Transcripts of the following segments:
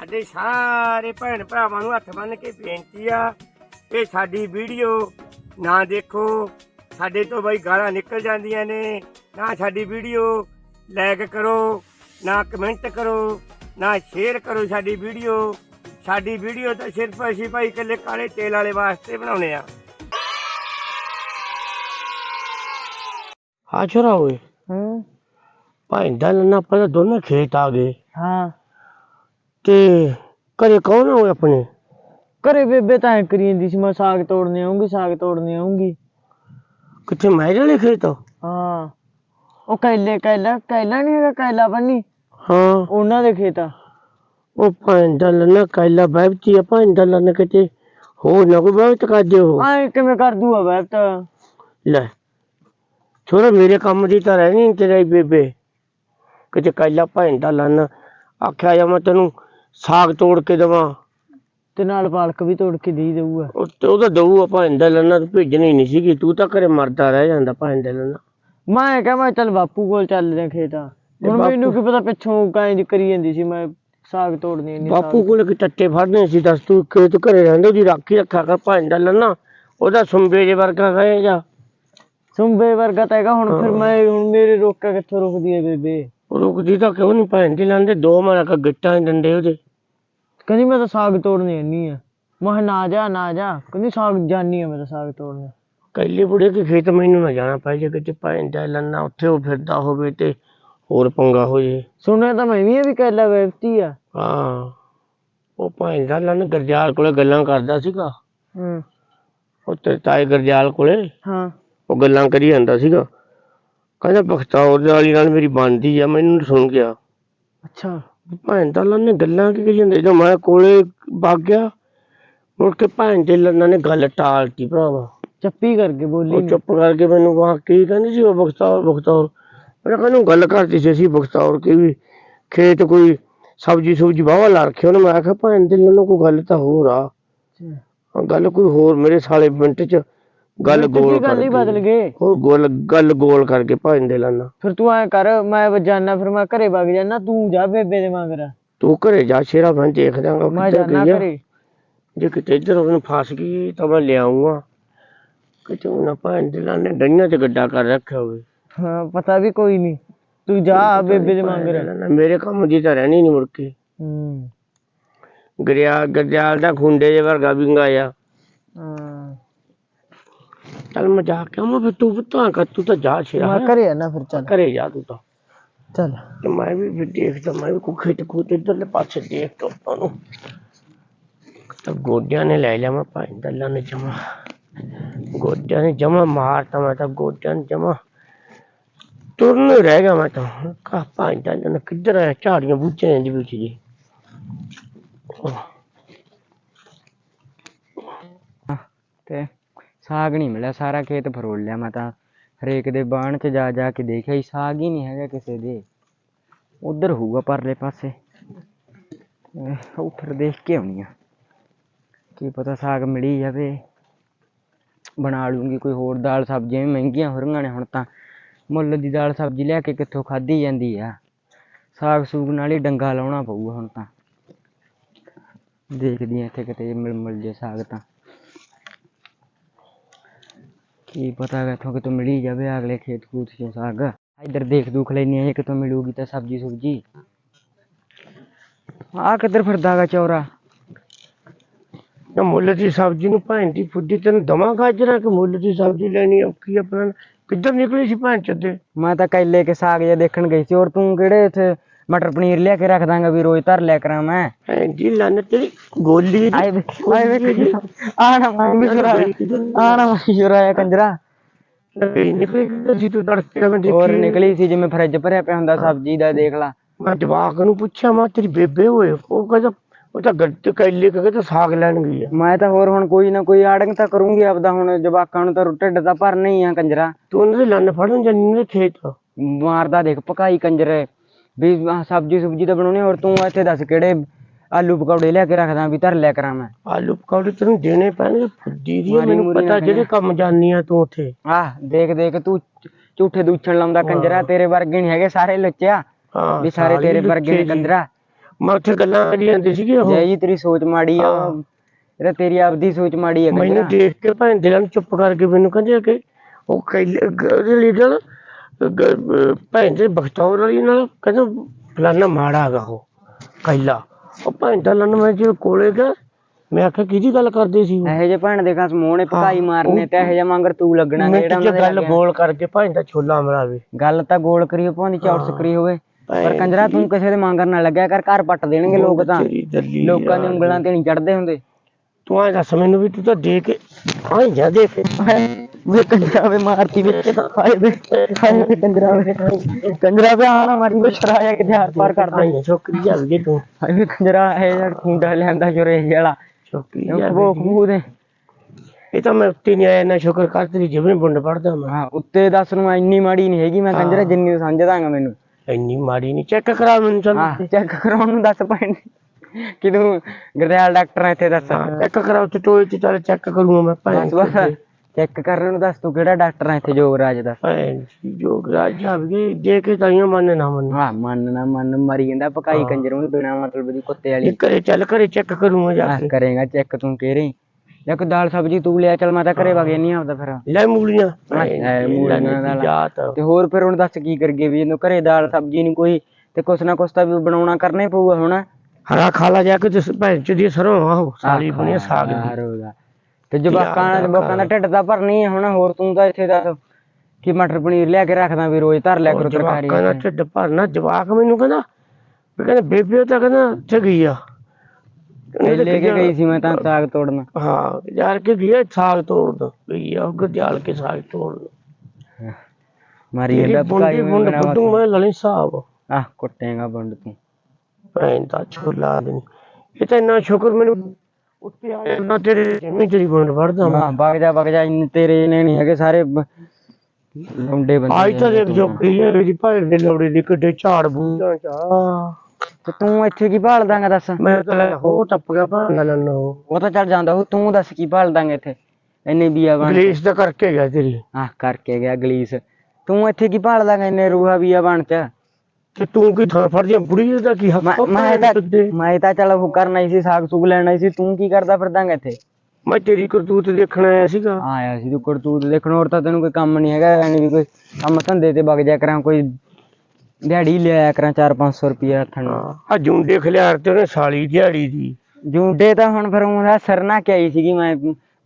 ਸਾਡੇ ਸਾਰੇ ਭੈਣ ਭਰਾਵਾਂ ਨੂੰ ਹੱਥ ਬੰਨ ਕੇ ਬੇਨਤੀ ਆ ਕਿ ਸਾਡੀ ਵੀਡੀਓ ਨਾ ਦੇਖੋ। ਸਾਡੇ ਤੋਂ ਬਈ ਗਾਲਾਂ ਨਿਕਲ ਜਾਂਦੀਆਂ ਨੇ। ਨਾ ਸਾਡੀ ਵੀਡੀਓ ਲਾਈਕ ਕਰੋ ਨਾ ਕਮੈਂਟ ਕਰੋ ਨਾ ਸ਼ੇਅਰ ਕਰੋ ਸਾਡੀ ਵੀਡੀਓ। ਸਾਡੀ ਵੀਡੀਓ ਤਾਂ ਸਿਰਫ ਅਸੀਂ ਭਾਈ ਇਕੱਲੇ ਕਾਲੇ ਤੇਲ ਵਾਲੇ ਵਾਸਤੇ ਬਣਾਉਨੇ ਆ। ਆ ਛੋਰਾ ਓਏ। ਹੂੰ। ਭਾਈ ਦਲ ਨਾ ਪਹਿਲਾਂ ਦੋਨੇ ਖੇਤ ਆ ਗਏ। ਹਾਂ। ਤੇ ਘਰੇ ਕੌਣ ਹੋਏ ਆਪਣੇ? ਘਰੇ ਬੇਬੇ ਤਾਂ ਐ ਕਰੀ ਜਾਂਦੀ ਸੀ ਮੈਂ ਸਾਗ ਤੋੜਨੇ ਆਉਂਗੀ ਸਾਗ ਤੋੜਨੇ ਆਉਂਗੀ ਕਿੱਥੇ ਮਹਿਰ ਵਾਲੇ ਖੇਤ? ਹਾਂ। ਉਹ ਕੈਲੇ ਕੈਲਾ ਕੈਲਾ ਨਹੀਂ ਹੈਗਾ ਕੈਲਾ ਬੰਨੀ? ਹਾਂ। ਉਹਨਾਂ ਦੇ ਖੇਤ। ਆ ਉਹ ਭਾਈ ਦਲ ਨਾ ਕਾਇਲਾ ਬੈਠੀ ਆ ਭਾਈ ਦਲ ਨਾ ਕਿਤੇ ਹੋ ਨਾ ਕੋਈ ਬਹੁਤ ਕਰ ਦਿਓ। ਐ ਕਿਵੇਂ ਕਰ ਦੂਆ ਬੈਬ ਤਾਂ ਲੈ ਛੋਰਾ ਮੇਰੇ ਕੰਮ ਦੀ ਤਾਂ ਰਹਿਣੀ ਨੀ ਤੇਰਾ ਹੀ ਬੇਬੇ। ਕਿਤੇ ਕਾਇਲਾ ਭਾਈ ਦਲ ਨਾ ਆਖਿਆ ਜਾ ਮੈਂ ਤੈਨੂੰ ਸਾਗ ਤੋੜ ਕੇ ਦਵਾਂ। ਤੇ ਨਾਲ ਪਾਲਕ ਵੀ ਤੋੜ ਕੇ ਦੇ ਦੇਊਗਾ। ਉਹ ਤੇ ਉਹਦਾ ਦਊ ਆ ਭਾਈ ਦਲ ਨਾ ਭੇਜਣੀ ਨਹੀਂ ਸੀਗੀ। ਤੂੰ ਤਾਂ ਘਰੇ ਮਰਦਾ ਰਹਿ ਜਾਂਦਾ ਭਾਈ ਦਲ ਨਾ ਮੈਂ ਕਿਹਾ ਮੈਂ ਚੱਲ ਬਾਪੂ ਕੋਲ ਚੱਲਦੇ ਆ ਖੇਤ। ਹੁਣ ਮੈਨੂੰ ਕੀ ਪਤਾ ਪਿੱਛੋਂ ਕਾਇਂ ਦੀ ਕਰੀ ਜਾਂਦੀ ਸੀ ਮੈਂ ਸਾਗ ਤੋੜਨੀ ਇੰਨੀ ਬਾਪੂ ਕੋਲ ਕਿ ਟੱਟੇ ਫੜਨੇ ਸੀ ਦੱਸ ਤੂੰ ਖੇਤ ਘਰੇ ਰਹਿੰਦੇ ਉਹਦੀ ਰਾਖੀ ਰੱਖਿਆ ਕਰ ਭਾਈ ਦਲ ਨਾ ਉਹਦਾ ਸੁੰਬੇ ਜੇ ਵਰਗਾ ਕਹੇ ਜਾ ਸੁੰਬੇ ਵਰਗਾ ਤਾਂ ਹੈਗਾ ਹੁਣ ਫਿਰ ਮੈਂ ਹੁਣ ਮੇਰੇ ਰੋਕਾ ਕਿੱਥੋਂ ਰੁਕਦੀ ਹੈ ਬੇਬੇ? ਰੁਕਦੀ ਤਾਂ ਕਿਉਂ ਨਹੀਂ ਭੈਣ ਦੀ ਲਾਂਦੇ ਦੋ ਮਾਰਾ ਕ ਗਿੱਟਾਂ ਹੀ ਡੰਡੇ ਉਹਦੇ। ਕਹਿੰਦੀ ਮੈਂ ਤਾਂ ਸਾਗ ਤੋੜਨੀ ਆਨੀ ਆ। ਮੈਂ ਕਿਹਾ ਨਾ ਜਾ ਨਾ ਜਾ। ਕਹਿੰਦੀ ਸਾਗ ਜਾਨੀ ਆ ਮੈਂ ਤਾਂ ਸਾਗ ਤੋੜਨ ਕੱਲੇ ਬੁੜੇ ਕੇ ਖੇਤ ਮੈਨੂੰ ਨਾ ਜਾਣਾ ਪੈ ਜੇ ਕਿਤੇ ਭੈਣ ਦਾ ਲੰਨਾ ਉੱਥੇ ਉਹ ਫਿਰਦਾ ਹੋਵੇ ਤੇ ਹੋਰ ਪੰਗਾ ਹੋ ਜੇ। ਸੁਣਿਆ ਤਾਂ ਮੈਂ ਵੀ ਆ ਵੀ ਕੈਲਾ ਵੇਚਤੀ ਆ। ਹਾਂ ਉਹ ਭੈਣ ਦਾ ਲੰਨ ਗਰਜਾਲ ਕੋਲੇ ਗੱਲਾਂ ਕਰਦਾ ਸੀਗਾ। ਹੂੰ। ਉਹ ਤੇ ਤਾਏ ਗਰਜਾਲ ਕੋਲੇ ਹਾਂ। ਉਹ ਗੱਲਾਂ ਕਰੀ ਜਾਂਦਾ ਸੀਗਾ। ਕਹਿੰਦਾ ਬਖਤੌਰ ਦੇ ਵਾਲੀ ਨਾਲ ਮੇਰੀ ਬਣਦੀ ਆ ਮੈਨੂੰ ਨੀ ਸੁਣ ਗਿਆ। ਅੱਛਾ। ਭੈਣ ਦਾ ਲੰਨ ਗੱਲਾਂ ਕੀ ਕਰੀ ਜਾਂਦੇ ਜਦੋਂ ਮੈਂ ਕੋਲੇ ਵਗ ਗਿਆ ਮੁੜ ਕੇ ਭੈਣ ਦੇ ਲੰਨਾਂ ਨੇ ਗੱਲ ਟਾਲਤੀ ਭਰਾਵਾ। ਚੱਪੀ ਕਰਕੇ ਬੋਲੀ ਉਹ ਨੀ। ਚੁੱਪ ਕਰਕੇ ਮੈਨੂੰ ਵਾਹ ਕੀ ਕਹਿੰਦੀ ਸੀ ਉਹ ਬਖਤੌਰ ਬਖਤੌਰ। ਮੈਂ ਕਿਹਾ ਨੂੰ ਗੱਲ ਕਰਦੀ ਸੀ ਅਸੀਂ ਬਖਤੌਰ ਕੀ ਵੀ ਖੇਤ ਕੋਈ ਸਬਜੀ ਸੁਬਜੀ ਵਾਹਵਾ ਲਾ ਰੱਖੀ ਉਹਨੇ। ਮੈਂ ਕਿਹਾ ਭੈਣ ਦੇ ਨੂੰ ਕੋਈ ਗੱਲ ਤਾਂ ਹੋਰ ਆ। ਅੱਛਾ। ਗੱਲ ਕੋਈ ਹੋਰ ਮੇਰੇ ਸਾਲੇ ਮਿੰਟ ਚ ਗੱਲ ਮਿੰਟ ਚ ਗੋਲ ਹੀ ਗੱਲ ਹੀ ਕਰ ਬਦਲ ਗਏ ਹੋਰ ਗੋਲ ਗੱਲ ਗੋਲ ਕਰਕੇ ਭੈਣ ਦੇ ਲੰਨਾ ਫਿਰ ਤੂੰ ਐ ਕਰ ਮੈਂ ਜਾਣਾ ਫਿਰ ਮੈਂ ਘਰੇ ਵਗ ਜਾਣਾ ਤੂੰ ਜਾ ਬੇਬੇ ਦੇ ਮਗਰ ਤੂੰ ਘਰੇ ਜਾ ਸ਼ੇਰਾ ਮੈਂ ਦੇਖ ਦਾਂਗਾ ਉਹ ਮੈਂ ਕਿੱਧਰ ਜਾਣਾ ਗਈ ਆ। ਘਰੇ ਜੇ ਕਿਤੇ ਇੱਧਰ ਉਹਨੂੰ ਫਸ ਗਈ ਤਾਂ ਮੈਂ ਲਿਆਉਂਗਾ ਕਿਤੇ ਉਹਨਾਂ ਭੈਣ ਦੇ ਲਾਨੇ ਡਈਆਂ ਚ ਗੱਡਾ ਕਰ ਰੱਖਿਆ ਹੋਵੇ ਹਾਂ ਪਤਾ ਵੀ ਕੋਈ ਨਹੀਂ ਤੂੰ ਜਾ ਬੇਬੇ ਦੇ ਮਗਰ ਨਾ, ਮੇਰੇ ਕੰਮ ਦੀ ਤਾਂ ਰਹਿਣੀ ਨਹੀਂ ਮੁੜ ਕੇ ਹੂੰ ਗਰਿਆ ਗਰਜਾਲ ਦਾ ਖੁੰਡੇ ਜੇ ਵਰਗਾ ਵਿੰਗਾ ਆ ਹਾਂ ਚੱਲ ਮੈਂ ਜਾ ਕੇ ਆਵਾਂ ਫਿਰ ਤੂੰ ਤਾਂ ਕਰ ਤੂੰ ਤਾਂ ਜਾ ਸ਼ੇਰਾ ਮੈਂ ਘਰੇ ਆ ਨਾ ਫਿਰ ਚੱਲ। ਘਰੇ ਜਾ ਤੂੰ ਤਾਂ। ਚੱਲ। ਤੇ ਮੈਂ ਵੀ ਫਿਰ ਦੇਖਦਾ ਮੈਂ ਵੀ ਕੁੱਖੇ ਤੇ ਖੂਤ ਇੱਧਰਲੇ ਪਾਸੇ ਦੇਖ ਕੇ ਆਪਾਂ ਨੂੰ ਤਾਂ ਗੋਡਿਆਂ ਨੇ ਲੈ ਲਿਆ ਮੈਂ ਭਾਈ ਦੱਲਾਂ ਨੇ ਜਮਾ। ਗੋਡਿਆਂ ਨੇ ਜਮਾ ਮਾਰਤਾ ਮੈਂ ਤਾਂ ਗੋਡਿਆਂ ਨੇ ਜਮਾ। ਤੁਰਨ ਹੀ ਰਹਿ ਗਿਆ ਮੈਂ ਤਾਂ ਕਾ ਭਾਈ ਦੱਲਾਂ ਨੇ ਕਿੱਧਰ ਆਇਆ? ਝਾੜੀਆਂ ਬੂਝਿਆਂ ਦੇ ਵਿੱਚ ਜੀ। ਤੇ ਸਾਗ ਨਹੀਂ ਮਿਲਿਆ, ਸਾਰਾ ਖੇਤ ਫਰੋਲ ਲਿਆ ਮੈਂ ਤਾਂ ਹਰੇਕ ਦੇ ਬਾਣ 'ਚ ਜਾ ਜਾ ਕੇ ਦੇਖਿਆ ਹੀ ਸਾਗ ਹੀ ਨਹੀਂ ਹੈਗਾ ਕਿਸੇ ਦੇ। ਉਧਰ ਹੋਊਗਾ ਪਰਲੇ ਪਾਸੇ। ਅਹ ਉਹ ਫਿਰ ਦੇਖ ਕੇ ਆਉਣੀ ਆ। ਕੀ ਪਤਾ ਸਾਗ ਮਿਲੀ ਜਾਵੇ। ਬਣਾ ਲੂੰਗੀ ਕੋਈ ਹੋਰ ਦਾਲ ਸਬਜ਼ੀਆਂ ਵੀ ਮਹਿੰਗੀਆਂ ਹੋ ਰਹੀਆਂ ਨੇ ਹੁਣ ਤਾਂ। ਮੁੱਲ ਦੀ ਦਾਲ ਸਬਜ਼ੀ ਲਿਆ ਕੇ ਕਿੱਥੋਂ ਖਾਧੀ ਜਾਂਦੀ ਆ। ਸਾਗ ਸੂਗ ਨਾਲ ਹੀ ਡੰਗਾ ਲਾਉਣਾ ਪਊਗਾ ਹੁਣ ਤਾਂ। ਦੇਖਦੀ ਆ ਇੱਥੇ ਕਿਤੇ ਮਿਲ ਮਿਲ ਜੇ ਸਾਗ ਤਾਂ। ਕੀ ਪਤਾ ਇੱਥੋਂ ਕਿਤੋਂ ਮਿਲੀ ਜਾਵੇ ਅਗਲੇ ਖੇਤ ਖੂਤ ਚੋਂ ਸਾਗ। ਇੱਧਰ ਦੇਖ ਦੁਖ ਲੈਣੀ ਜੇ ਕਿਤੋਂ ਮਿਲੂਗੀ ਤਾਂ ਸਬਜੀ ਸੁਬਜੀ। ਆ ਕਿੱਧਰ ਫਿਰਦਾ ਗਾ ਚੌਰਾ? ਨਾ ਮੁੱਲ ਦੀ ਸਬਜ਼ੀ ਨੂੰ ਭੈਣ ਦੀ ਫੁੱਦੀ ਤੈਨੂੰ ਦਵਾਂ ਗਾਜਰਾਂ ਕਿ ਮੁੱਲ ਦੀ ਸਬਜ਼ੀ ਲੈਣੀ ਔਖੀ ਆਪਣਾ ਕਿੱਧਰ ਨਿਕਲੀ ਸੀ ਭੈਣ ਚੱਦੇ ਮੈਂ ਤਾਂ ਕੈਲੇ ਕੇ ਸਾਗ ਜਿਹਾ ਦੇਖਣ ਗਈ ਸੀ ਔਰ ਤੂੰ ਕਿਹੜੇ ਇੱਥੇ ਮਟਰ ਪਨੀਰ ਲਿਆ ਕੇ ਰੱਖ ਦਾਂਗਾ ਵੀ ਰੋਜ਼ ਧਰ ਲਿਆ ਕਰਾਂ ਮੈਂ। ਦੀ ਲੰਨ ਤੇਰੀ ਗੋਲੀ ਆਏ ਵੇ ਆਏ ਵੇ ਆਣਾ ਮੈਂ ਵੀ ਸ਼ੁਰਾਇਆ ਆਣਾ ਮੈਂ ਸ਼ੁਰਾਇਆ ਕੰਜਰਾ। ਨਹੀਂ ਨਿਕਲੀ ਕਿੱਧਰ ਸੀ ਤੂੰ ਤੜਕੇ ਮੈਂ ਹੋਰ ਨਿਕਲੀ ਸੀ ਜਿਵੇਂ ਫਰਿੱਜ ਭਰਿਆ ਪਿਆ ਹੁੰਦਾ ਸਬਜ਼ੀ ਦਾ ਦੇਖ ਲਾ। ਮੈਂ ਜਵਾਕ ਨੂੰ ਪੁੱਛਿਆ ਮੈਂ ਤੇਰੀ ਬੇਬੇ ਹੋਏ ਉਹ ਕਹਿੰਦਾ ਉਹ ਤਾਂ ਗੱਡ ਕੈਲੇ ਕਹੇ ਤਾਂ ਸਾਗ ਲੈਣ ਗਈ ਆ। ਮੈਂ ਤਾਂ ਹੋਰ ਹੁਣ ਕੋਈ ਨਾ ਕੋਈ ਆੜੰਗ ਤਾਂ ਕਰੂੰਗੀ ਆਪਦਾ ਹੁਣ ਜਵਾਕਾਂ ਨੂੰ ਤਾਂ ਢਿੱਡ ਤਾਂ ਭਰਨਾ ਹੀ ਆ ਕੰਜਰਾ। ਤੂੰ ਉਹਨਾਂ ਦੇ ਲੰਨ ਫੜਨ ਜਾਨੀ ਉਹਦੇ ਖੇਤ? ਮਾਰਦਾ ਦੇਖ ਪਕਾਈ ਕੰਜਰੇ। ਵੀ ਸਬਜ਼ੀ ਸੁਬਜੀ ਤਾਂ ਬਣਾਉਣੀ ਹੋਰ ਤੂੰ ਇੱਥੇ ਦੱਸ ਕਿਹੜੇ ਆਲੂ ਪਕੌੜੇ ਲਿਆ ਕੇ ਰੱਖਦਾ ਵੀ ਧਰ ਲਿਆ ਕਰਾਂ ਮੈਂ? ਆਲੂ ਪਕੌੜੇ ਤੈਨੂੰ ਦੇਣੇ ਪੈਣਗੇ ਫੁੱਦੀ ਦੀ ਮੈਨੂੰ ਪਤਾ ਜਿਹੜੇ ਕੰਮ ਜਾਨੀ ਆ ਤੂੰ ਉੱਥੇ। ਆਹ ਦੇਖ ਦੇਖ ਤੂੰ ਝੂਠੇ ਦੂਛਣ ਲਾਉਂਦਾ ਕੰਜਰਾ ਤੇਰੇ ਵਰਗੇ ਨਹੀਂ ਹੈਗੇ ਸਾਰੇ ਲੁੱਚਿਆ। ਵੀ ਸਾਰੇ ਤੇਰੇ ਵਰਗੇ ਨੇ। ਕੰਜਰਾ। ਮੈਂ ਉੱਥੇ ਗੱਲਾਂ ਕਰੀ ਜਾਂਦੀ ਸੀਗੀ ਉਹ। ਜੈ ਜੀ ਤੇਰੀ ਸੋਚ ਮਾੜੀ ਆ। ਹਾਂ। ਇਹਦਾ ਤੇਰੀ ਆਪਦੀ ਸੋਚ ਮਾੜੀ ਆ ਮੈਨੂੰ ਦੇਖ ਕੇ ਭੈਣ ਦਿਲਾਂ ਨੂੰ ਚੁੱਪ ਕਰਕੇ ਮੈਨੂੰ ਕਹਿੰਦੇ ਕਿ ਉਹ ਕਹਿੰਦੇ ਲੀਡਰ ਭੈਣ ਦੇ ਬਖਤੌਰ ਵਾਲੀ ਨਾਲ ਕਹਿੰਦਾ ਫਲਾਨਾ ਮਾੜਾ ਹੈਗਾ ਉਹ ਕੈਲਾ। ਉਹ ਭੈਣ ਦਾ ਲੰਨ ਮੈਂ ਜੇ ਕੋਲੇ ਗਿਆ ਮੈਂ ਆਖਿਆ ਕਿਹਦੀ ਗੱਲ ਕਰਦੇ ਸੀ ਉਹ? ਇਹੋ ਜਿਹੇ ਭੈਣ ਦੇ ਕਸ ਮੋਹਣੇ ਭਕਾਈ ਮਾਰਨੇ ਤੇ ਇਹੋ ਜਿਹਾ ਮੰਗਰ ਤੂੰ ਲੱਗਣਾ ਜਿਹੜਾ ਚ ਉਹਨਾਂ ਦੇ ਗੱਲ ਲੱਗਿਆ। ਗੋਲ ਕਰਕੇ ਭੈਣ ਦਾ ਛੋਲਾ ਮਰਾਵੇ। ਗੱਲ ਤਾਂ ਗੋਲ ਕਰੀ ਭਾਂਦੀ ਚੌੜ ਸਕਰੀ ਹੋਵੇ ਪਰ ਕੰਜਰਾ ਤੂੰ ਕਿਸੇ ਦੇ ਮੰਗਰ ਨਾ ਲੱਗਿਆ ਕਰ ਘਰ ਪੱਟ ਦੇਣਗੇ ਲੋਕ ਤਾਂ। ਲੋਕਾਂ ਦੀ ਉਂਗਲਾਂ ਤੇ ਨਹੀਂ ਚੜਦੇ ਹੁੰਦੇ। ਤੂੰ ਐ ਦੱਸ ਮੈਨੂੰ ਵੀ ਤੂੰ ਤਾਂ ਦੇ ਕੇ ਆਂ ਜਾ ਦੇ ਕੇ। ਵੇ ਕੰਜਰਾ ਵੇ ਮਾਰਤੀ ਵਿੱਚ ਹਾਏ ਵੇ ਹਾਏ ਵੇ ਕੰਜਰਾ ਵੇ। ਕੰਜਰਾ ਵੇ ਆਣਾ ਮਾਰੀ ਕੋ ਸ਼ਰਾਇਆ ਕਿ ਹਰ ਪਾਰ ਕਰਦਾ। ਆਈਆਂ ਛੋਕਰੀ ਜਾ ਗਈ ਤੂੰ। ਹਾਏ ਵੇ ਕੰਜਰਾ ਇਹ ਜਿਹੜਾ ਖੁੰਡਾ ਲਿਆਂਦਾ ਜੁਰੇ ਵਾਲਾ। ਛੋਕਰੀ ਉਹ ਜਾ ਖਬੋ ਖਬੂ ਦੇ। ਇਹ ਤਾਂ ਮੈਂ ਉੱਤੇ ਨਹੀਂ ਆਇਆ ਨਾ ਸ਼ੁਕਰ ਕਰ ਤੇਰੀ ਜਿਵੇਂ ਬੁੰਡ ਪੜਦਾ ਮੈਂ। ਹਾਂ ਉੱਤੇ ਦੱਸ ਨੂੰ ਇੰਨੀ ਮਾੜੀ ਨਹੀਂ ਹੈਗੀ ਮੈਂ ਕੰਜਰਾ ਜਿੰਨੀ ਤੂੰ ਸਮਝਦਾਂਗਾ ਮੈਨੂੰ। ਇੰਨੀ ਮਾੜੀ ਨਹੀਂ ਚੈੱਕ ਕਰਾ ਮੈਨੂੰ ਚੱਲ ਹਾਂ ਚੈੱਕ ਕਰਾਉਣ ਨੂੰ ਦੱਸ ਪੈਣ ਕਿ ਤੂੰ ਗਰਦਿਆਲ ਡਾਕਟਰ ਇੱਥੇ ਦੱਸ। ਚੈੱਕ ਕਰਾ ਉੱਤੇ ਟੋਏ ਚ ਚੱਲ ਚੈੱਕ ਕਰੂੰਗਾ ਮੈਂ ਬਸ ਚੈੱਕ ਕਰਨ ਨੂੰ ਦੱਸ ਤੂੰ ਕਿਹੜਾ ਡਾਕਟਰ ਆ ਇੱਥੇ ਜੋਗਰਾਜ ਦਾ। ਭੈਣ ਦੀ ਜੋ ਰਾਜ ਜਾਵੇ ਜੇ ਕੇ ਤਾਈਓ ਮੰਨੇ ਨਾ ਮੰਨੇ। ਹਾਂ ਮੰਨ ਨਾ ਮੰਨ ਮਰੀ ਜਾਂਦਾ ਪਕਾਈ ਕੰਜਰੋਂ ਬਿਨਾ ਮਤਲਬ ਦੀ ਕੁੱਤੇ ਵਾਲੀ। ਕਰੇ ਚੱਲ ਕਰੇ ਚੈੱਕ ਕਰੂੰਗਾ ਜਾ ਕੇ। ਕਰੇਗਾ ਚੈੱਕ ਤੂੰ ਕਹਿ ਕੋਈ ਦਾਲ ਸਬਜੀ ਤੂੰ ਲਿਆ ਚੱਲ ਮੈਂ ਤਾਂ ਘਰੇ ਵਗੇ ਨਹੀਂ ਆਉਂਦਾ ਫਿਰ। ਲੈ ਮੂਲੀਆਂ। ਲੈ ਮੂਲੀਆਂ ਦਾ ਲਾ। ਜਾਤ ਤੇ ਹੋਰ ਫਿਰ ਹੁਣ ਦੱਸ ਕੀ ਕਰਗੇ ਵੀ ਇਹਨੂੰ ਘਰੇ ਦਾਲ ਸਬਜੀ ਨਹੀਂ ਕੋਈ ਤੇ ਕੁਛ ਨਾ ਕੁਛ ਤਾਂ ਵੀ ਬਣਾਉਣਾ ਕਰਨਾ ਹੀ ਪਊਗਾ ਹੁਣ। ਹਰਾ ਖਾਲਾ ਜਾ ਕੇ ਤੇ ਭੈਣ ਚ ਦੀ ਸਰੋਂ ਆਹੋ ਸਾਲੀ ਬਣੀ ਸਾਗ ਦੀ। ਤੇ ਜਵਾਕਾਂ ਦਾ ਜਵਾਕਾਂ ਦਾ ਢਿੱਡ ਤਾਂ ਭਰਨੀ ਹੈ ਹੁਣ ਹੋਰ ਤੂੰ ਤਾਂ ਇੱਥੇ ਦੱਸ ਕਿ ਮਟਰ ਪਨੀਰ ਲਿਆ ਕੇ ਰੱਖਦਾ ਵੀ ਰੋਜ਼ ਧਰ ਲਿਆ ਕਰੋ ਤਰਕਾਰੀ ਜਵਾਕਾਂ ਦਾ ਢਿੱਡ ਭਰਨਾ ਜਵਾਕ ਮੈਨੂੰ ਕਹਿੰਦਾ ਵੀ ਕਹਿੰਦਾ ਬੇਬੇ ਤਾਂ ਕਹਿੰਦਾ ਗਈ ਆ। ਲੈ ਕੇ ਗਈ ਸੀ ਮੈਂ ਤਾਂ ਸਾਗ ਤੋੜਨ। ਹਾਂ ਯਾਰ ਕੇ ਗਿਆ ਸਾਗ ਤੋੜਨ। ਗਈ ਆ ਉਹ ਗਜਾਲ ਕੇ ਸਾਗ ਤੋੜਨ। ਮਾਰੀ ਇਹਦੀ ਪਕਾਈ ਮੈਂ ਬੁੱਧੂ ਮੈਂ ਲਲੀ ਸਾਹਿਬ ਆਹ ਕੁੱਟੇਗਾ ਬੰਡ ਤੂੰ। ਭੈਣ ਦਾ ਛੋਲਾ ਦੇਣੀ। ਇਹ ਤਾਂ ਇੰਨਾ ਸ਼ੁਕਰ ਮੈਨੂੰ ਉੱਤੇ ਆ ਨਾ ਤੇਰੇ ਜਿਵੇਂ ਤੇਰੀ ਬੁੰਡ ਵੜਦਾ ਮੈਂ। ਹਾਂ ਵਗ ਜਾ ਵਗ ਜਾ ਇੰਨੇ ਤੇਰੇ ਨੇ ਨਹੀਂ ਹੈਗੇ ਸਾਰੇ ਬ- ਲੰਡੇ ਬੰਦੇ ਅੱਜ ਤਾਂ ਦੇਖ ਜੋ ਕੀ ਹੈ ਇਹਦੀ ਭੈਣ ਦੇ ਲੋੜੇ ਦੀ ਕਿੱਡੇ ਝਾੜ ਬੂਝਾਂ ਚਾ। ਤੇ ਤੂੰ ਇੱਥੇ ਕੀ ਭਾਲ ਦਾਂਗਾ ਦੱਸ? ਮੈਂ ਤਾਂ ਲੈ ਹੋ ਟੱਪ ਗਿਆ ਭਾਂਡਾ ਲੰਨੋ ਉਹ ਤਾਂ ਚੱਲ ਜਾਂਦਾ ਉਹ ਤੂੰ ਦੱਸ ਕੀ ਭਾਲ ਦਾਂਗੇ ਇੱਥੇ? ਇੰਨੇ ਬੀਆ ਬਣ ਗਲੀਸ ਦਾ ਕਰਕੇ ਗਿਆ ਤੇਰੀ। ਆਹ ਕਰਕੇ ਗਿਆ ਗਲੀਸ। ਤੂੰ ਇੱਥੇ ਕੀ ਭਾਲ ਦਾਂਗਾ ਇੰਨੇ ਰੂਹਾ ਬੀਆ ਬਣ ਚ ਤੇ ਤੂੰ ਕੀ ਥਾਂ ਫੜ ਜਾਂ? ਬੁੜੀ ਦਾ ਕੀ ਹੱਕ ਮੈਂ ਤਾਂ ਮੈਂ ਤਾਂ ਚੱਲ ਉਹ ਕਰਨਾ ਹੀ ਸੀ ਸਾਗ ਸੁਗ ਲੈਣਾ ਹੀ ਸੀ। ਤੂੰ ਕੀ ਕਰਦਾ ਫਿਰਦਾਂਗਾ ਇੱਥੇ? ਮੈਂ ਤੇਰੀ ਕਰਤੂਤ ਦੇਖਣ ਆਇਆ ਸੀਗਾ। ਆਇਆ ਸੀ ਤੂੰ ਕਰਤੂਤ ਦੇਖਣ ਹੋਰ ਤਾਂ ਤੈਨੂੰ ਕੋਈ ਕੰਮ ਨਹੀਂ ਹੈਗਾ ਐਨੀ ਵੀ ਕੋਈ ਕੰਮ ਧੰਦੇ ਤੇ ਵਗ ਜਾ ਕਰਾਂ ਕੋਈ ਦਿਹਾੜੀ ਲਿਆਇਆ ਕਰਾਂ 4-500 ਰੁਪਏ ਹੱਥਾਂ ਨੂੰ। ਆ ਜੁੰਡੇ ਖਲਿਆਰ ਤੇ ਉਹਨੇ ਸਾਲੀ ਦਿਹਾੜੀ ਦੀ। ਜੂੰਡੇ ਤਾਂ ਹੁਣ ਫਿਰ ਉਹਦਾ ਸਰਨਾ ਕਿ ਆਈ ਸੀਗੀ ਮੈਂ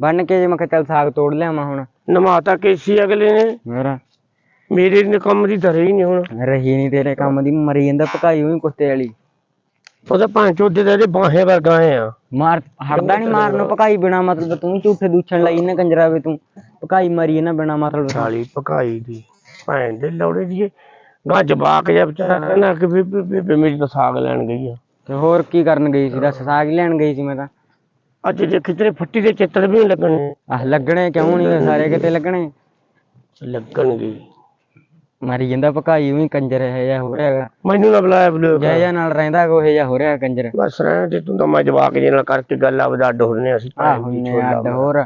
ਬੰਨ ਕੇ ਜੇ ਮੈਂ ਕਿਹਾ ਚੱਲ ਸਾਗ ਤੋੜ ਲਿਆਵਾਂ ਹੁਣ। ਨਮਾਤਾ ਕੇਸੀ ਅਗਲੇ ਨੇ। ਮੇਰਾ ਮੇਰੇ ਨੇ ਕੰਮ ਦੀ ਧਰੇ ਹੀ ਨਹੀਂ ਹੁਣ। ਰਹੀ ਨਹੀਂ ਤੇਰੇ ਕੰਮ ਦੀ ਮਰੀ ਜਾਂਦਾ ਪਕਾਈ ਹੋਈ ਕੁੱਤੇ ਵਾਲੀ। ਉਹਦਾ ਪੰਜ ਚੋਦੇ ਦੇ ਬਾਹੇ ਵਰਗਾ ਆ। ਮਾਰ ਹੜਦਾ ਨਹੀਂ ਮਾਰਨ ਪਕਾਈ ਬਿਨਾ ਮਤਲਬ ਤੂੰ ਝੂਠੇ ਦੂਛਣ ਲਈ ਇਹਨੇ ਕੰਜਰਾ ਵੇ ਤੂੰ। ਪਕਾਈ ਮਰੀ ਇਹਨਾਂ ਬਿਨਾ ਮਤਲਬ ਤੋਂ। ਸਾਲੀ ਪਕਾਈ ਦੀ ਭੈਣ ਦੇ ਲੌੜੇ ਦੀ ਗਾ ਜਵਾਕ ਜਿਹਾ ਵਿਚਾਰਾ ਕਹਿੰਦਾ ਕਿ ਬੀਬੀ ਬੀਬੀ ਮੇਰੀ ਤਾਂ ਸਾਗ ਲੈਣ ਗਈ ਆ। ਤੇ ਹੋਰ ਕੀ ਕਰਨ ਗਈ ਸੀ ਦੱਸ ਸਾਗ ਹੀ ਲੈਣ ਗਈ ਸੀ ਮੈਂ ਤਾਂ। ਅੱਜ ਜੇ ਕਿਤੇ ਫੱਟੀ ਦੇ ਚਿੱਤਰ ਵੀ ਨੀ ਲੱਗਣੇ। ਆਹ ਲੱਗਣੇ ਕਿਉਂ ਨਹੀਂ ਸਾਰੇ ਕਿਤੇ ਲੱਗਣੇ? ਲੱਗਣਗੇ। ਮਰੀ ਜਾਂਦਾ ਪਕਾਈ ਹੋਈ ਕੰਜਰ ਇਹ ਜਿਹਾ ਹੋ ਰਿਹਾ ਹੈਗਾ। ਮੈਨੂੰ ਨਾ ਬੁਲਾਇਆ ਬਲੂ ਜੈ ਜੈ ਨਾਲ ਰਹਿੰਦਾ ਕੋ ਇਹ ਜਿਹਾ ਹੋ ਰਿਹਾ ਕੰਜਰ। ਬਸ ਰਹਿਣ ਦੇ ਤੂੰ ਤਾਂ ਮੈਂ ਜਵਾਕ ਜੇ ਨਾਲ ਕਰਕੇ ਗੱਲ ਆ ਹੋ ਰਹੇ ਅਸੀਂ ਆਹ ਹੁੰਨੇ ਅੱਡ ਹੋਰ।